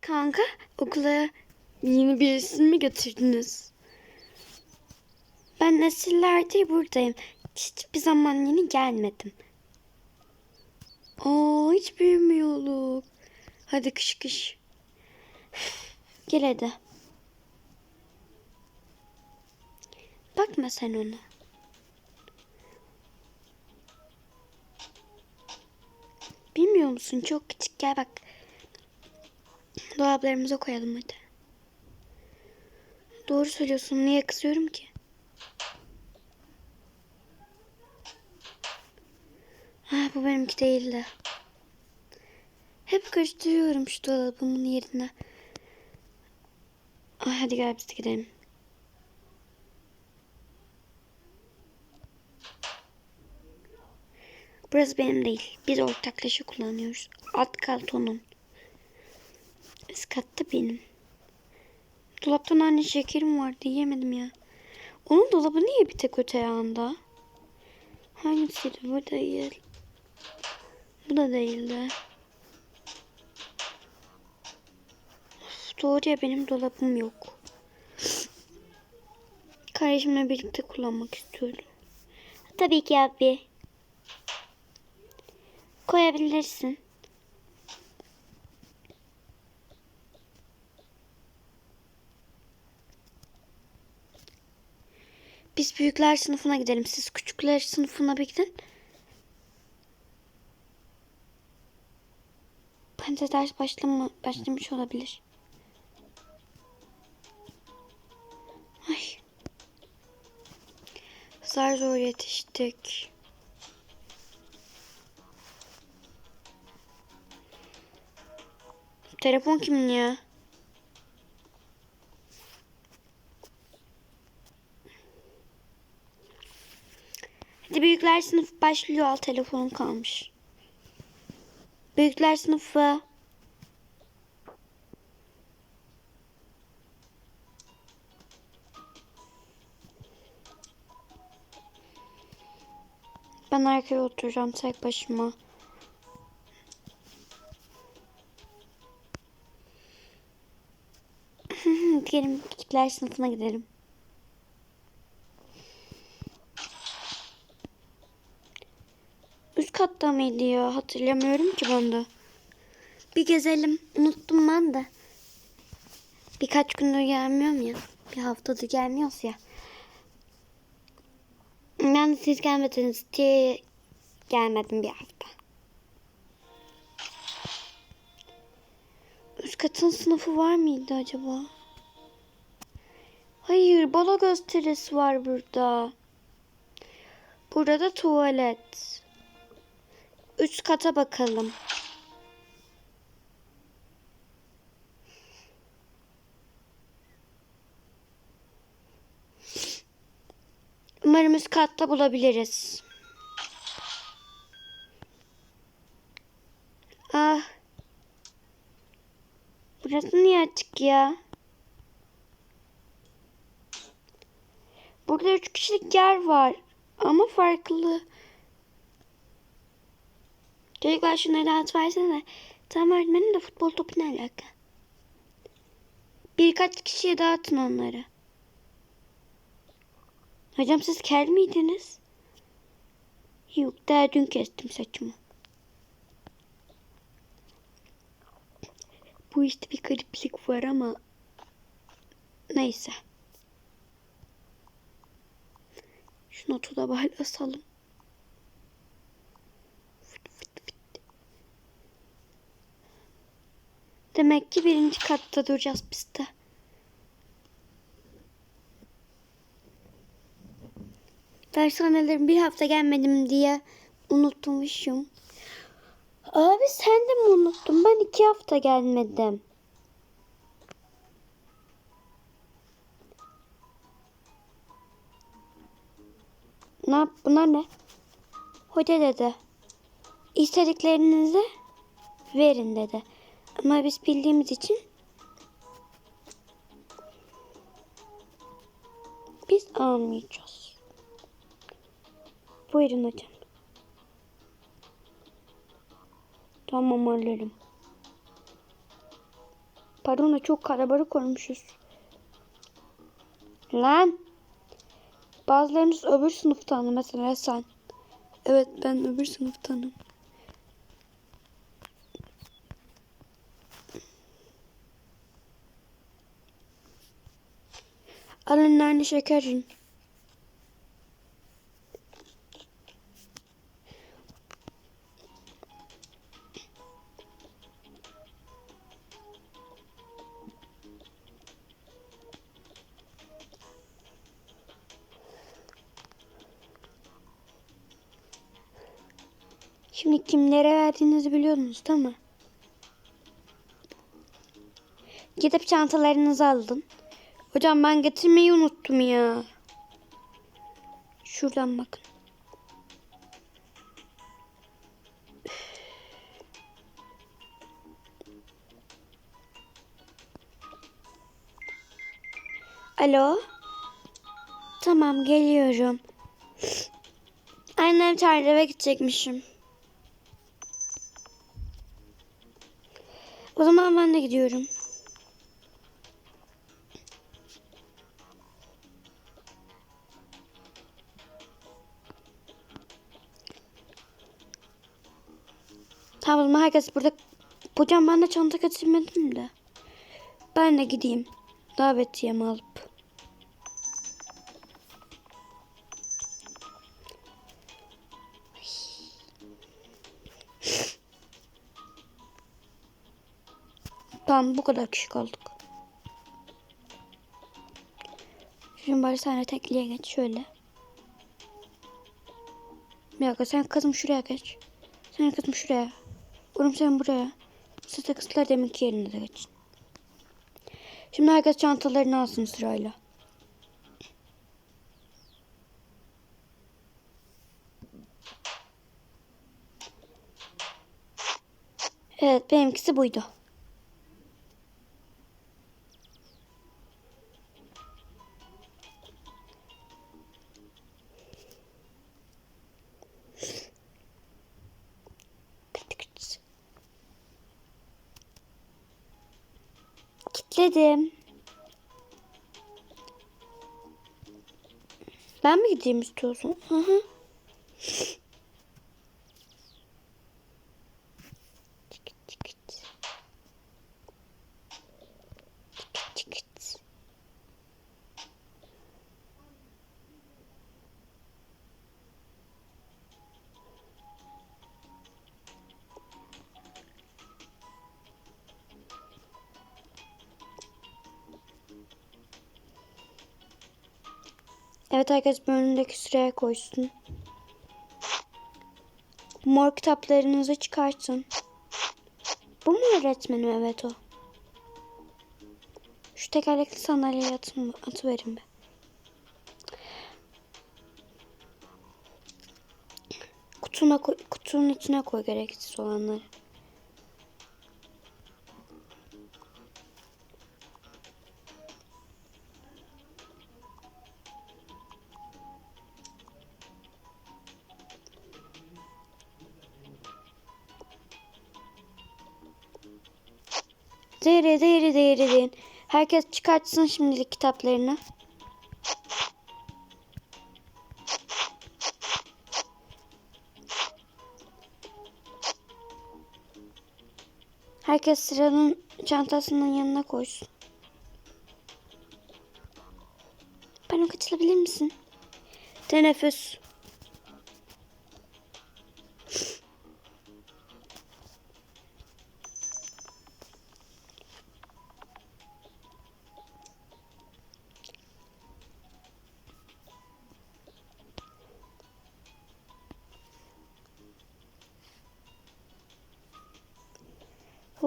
Kanka okula yeni birisini mi götürdünüz? Ben nesillerdir buradayım. Hiçbir zaman yeni gelmedim. Aa hiç büyümüyoruz. Hadi kış kış. Gel hadi. Bakma sen ona. Bilmiyor musun? Çok küçük. Gel bak. Dolaplarımıza koyalım hadi. Doğru söylüyorsun. Niye kızıyorum ki? Ha, bu benimki değildi. Hep karıştırıyorum şu dolabımın yerine. Ay, hadi gel biz de gidelim. Burası benim değil. Biz ortaklaşa kullanıyoruz. Alt kat onun. Üst benim. Dolapta anne şekerim vardı. Yiyemedim ya. Onun dolabı niye bir tek öte yanda? Hangisiydi? Bu değil. Bu da değildi. Of, doğru ya benim dolabım yok. Kardeşimle birlikte kullanmak istiyorum. Tabii ki abi. Koyabilirsin. Biz büyükler sınıfına gidelim. Siz küçükler sınıfına bir gidin. Bence ders başlama, başlamış olabilir. Ay. Zar zor yetiştik. Telefon kimin ya? Hadi büyükler sınıfı başlıyor. Al telefonum kalmış. Büyükler sınıfı. Ben arkaya oturacağım tek başıma. Gelin küçükler sınıfına gidelim. Katta mıydı ya? Hatırlamıyorum ki ben de. Bir gezelim. Unuttum ben de. Birkaç gündür gelmiyorum ya. Bir haftadır gelmiyoruz ya. Ben siz gelmediniz diye gelmedim bir hafta. Üst katın sınıfı var mıydı acaba? Hayır, balo gösterisi var burada. Burada da tuvalet. Üst kata bakalım. Umarım üst katta bulabiliriz. Ah. Burası niye açık ya? Burada üç kişilik yer var. Ama farklı. Çocuklar şunları at versene. Tamam öğretmenim de futbol topu ne alaka? Birkaç kişiye dağıtın onları. Hocam siz kel miydiniz? Yok daha dün kestim saçımı. Bu işte bir gariplik var ama neyse. Şu notu da bari Demek ki birinci katta duracağız biz de. Dershanelerim bir hafta gelmedim diye unutmuşum. Abi sen de mi unuttun? Ben iki hafta gelmedim. Ne yap? Bunlar ne? Hoca dedi. İstediklerinizi verin dedi. Ama biz bildiğimiz için biz almayacağız. Buyurun hocam. Tamam alırım. Pardon da çok karabarık olmuşuz. Lan. Bazılarınız öbür sınıftan mesela sen. Evet ben öbür sınıftanım. Alın nane şekerin. Şimdi kimlere verdiğinizi biliyordunuz değil mi? Gidip çantalarınızı alın. Hocam ben getirmeyi unuttum ya. Şuradan bakın. Alo. Tamam geliyorum. Annem çağırdı eve gidecekmişim. O zaman ben de gidiyorum. Tamam o zaman herkes burada. Hocam ben de çanta getirmedim de. Ben de gideyim. Davetiyemi alıp. Tamam bu kadar kişi kaldık. Şimdi bari sen tekliğe geç şöyle. Bir sen kızım şuraya geç. Sen kızım şuraya. Oğlum sen buraya. Siz de kızlar deminki yerine de geçin. Şimdi herkes çantalarını alsın sırayla. Evet benimkisi buydu. Kilitledim. Ben mi gideyim istiyorsun? Hı hı. Evet herkes bir önündeki sıraya koysun. Mor kitaplarınızı çıkartın. Bu mu öğretmenim? Evet o. Şu tekerlekli sandalyeye atın, atıverin be. Kutuna koy, kutunun içine koy gereksiz olanları. Değeri değeri değeri deyin. Herkes çıkartsın şimdilik kitaplarını. Herkes sıranın çantasının yanına koysun. Bana katılabilir misin? Teneffüs.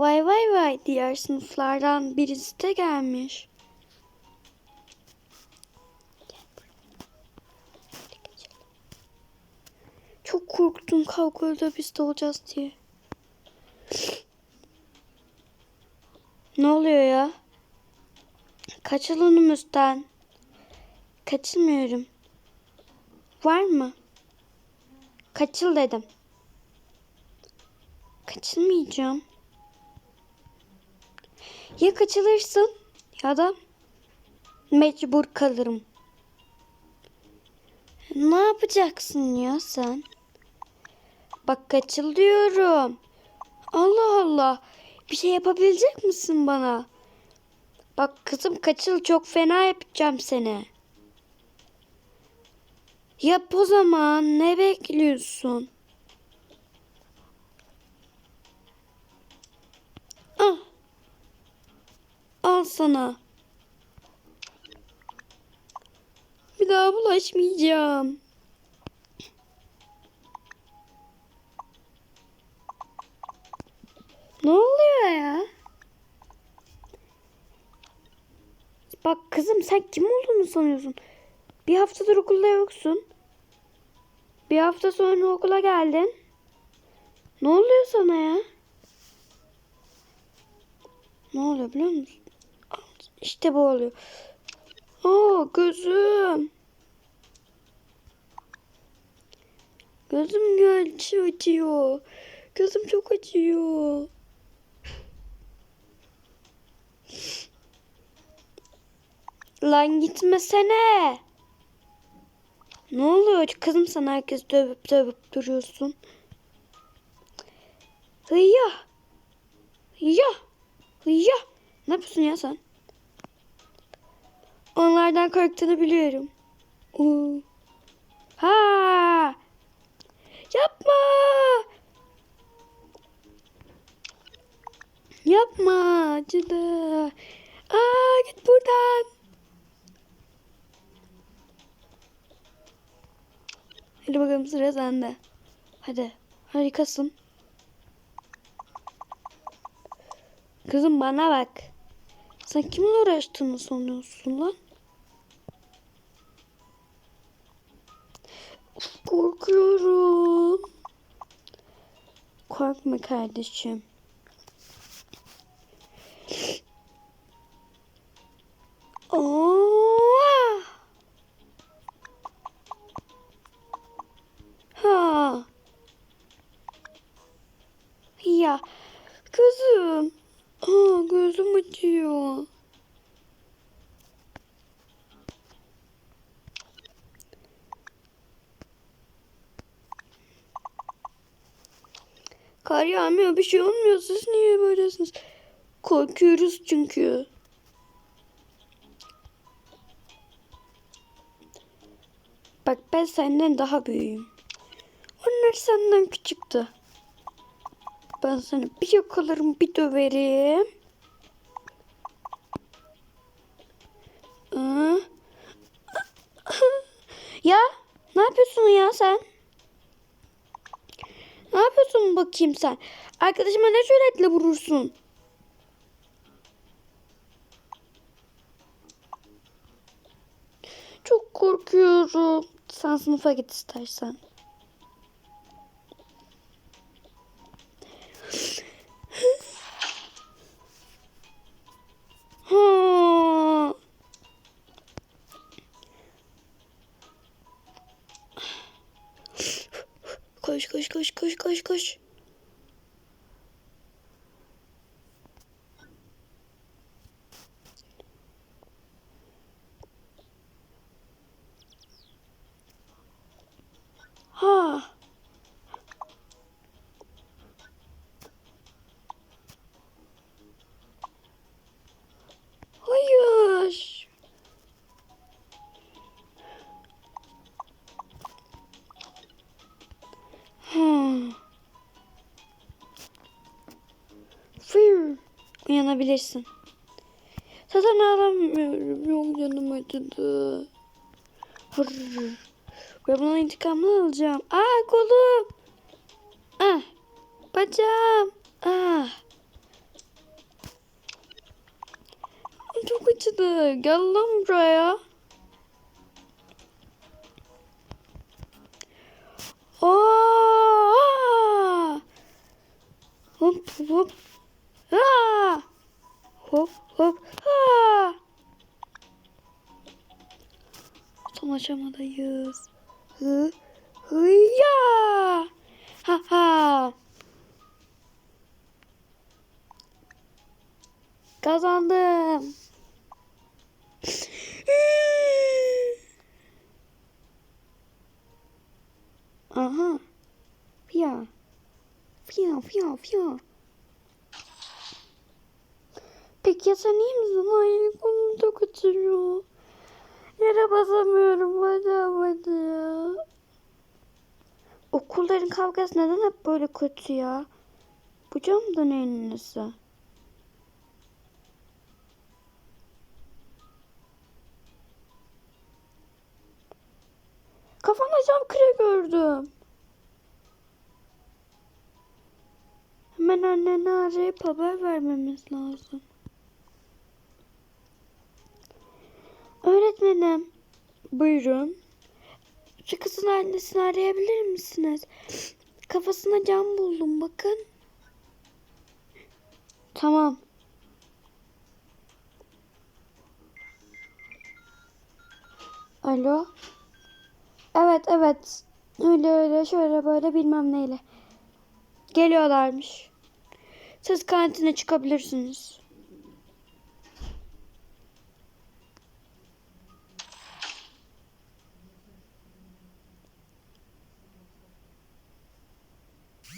Vay vay vay diğer sınıflardan birisi de gelmiş. Çok korktum kavgada biz de olacağız diye. Ne oluyor ya? Kaçıl önümüzden. Kaçılmıyorum. Var mı? Kaçıl dedim. Kaçılmayacağım. Ya kaçılırsın ya da mecbur kalırım. Ne yapacaksın ya sen? Bak kaçıl diyorum. Allah Allah. Bir şey yapabilecek misin bana? Bak kızım kaçıl çok fena yapacağım seni. Yap o zaman ne bekliyorsun? Al sana. Bir daha bulaşmayacağım. Ne oluyor ya? Bak kızım sen kim olduğunu sanıyorsun? Bir haftadır okulda yoksun. Bir hafta sonra okula geldin. Ne oluyor sana ya? Ne oluyor biliyor musun? İşte bu oluyor. Aa gözüm. Gözüm gelçi acıyor. Gözüm çok acıyor. Lan gitmesene. Ne oluyor kızım sana herkes dövüp dövüp duruyorsun. Hıyya. Hıyya. Hıyya. Ne yapıyorsun ya sen? Onlardan korktuğunu biliyorum. Oo. Ha! Yapma! Yapma acıdı. Aa git buradan. Hadi bakalım sıra sende. Hadi. Harikasın. Kızım bana bak. Sen kiminle uğraştığını sanıyorsun lan? Korkuyorum. Korkma kardeşim. Oo! Ha. Ya kızım. Aa, gözüm acıyor. Kar yağmıyor bir şey olmuyor. Siz niye böylesiniz? Korkuyoruz çünkü. Bak ben senden daha büyüğüm. Onlar senden küçüktü. Ben sana bir yakalarım bir döverim. Ya ne yapıyorsun ya sen? Ne yapıyorsun bakayım sen? Arkadaşıma ne cüretle vurursun? Çok korkuyorum. Sen sınıfa git istersen. Uyanabilirsin. Zaten ağlamıyorum. Yok canım acıdı. Fır. Ben bunun intikamını alacağım. Aa kolum. Ah. Bacağım. Ah. Çok acıdı. Gel lan buraya. Aa! Hop hop. Aa! Hop hop. Aa! Son aşamadayız. Hı. Hıya! Ha ha. Kazandım. Aha. Fia. Fia, fia, fia. Ya sen iyi misin? Ay kolum çok acıyor. Yere basamıyorum hadi ya. Okulların kavgası neden hep böyle kötü ya? Bu cam da neyin nesi? Kafamda cam kire gördüm. Hemen anneni arayıp haber vermemiz lazım. Öğretmenim. Buyurun. Şu kızın annesini arayabilir misiniz? Kafasına cam buldum bakın. Tamam. Alo. Evet evet. Öyle öyle şöyle böyle bilmem neyle. Geliyorlarmış. Siz kantine çıkabilirsiniz.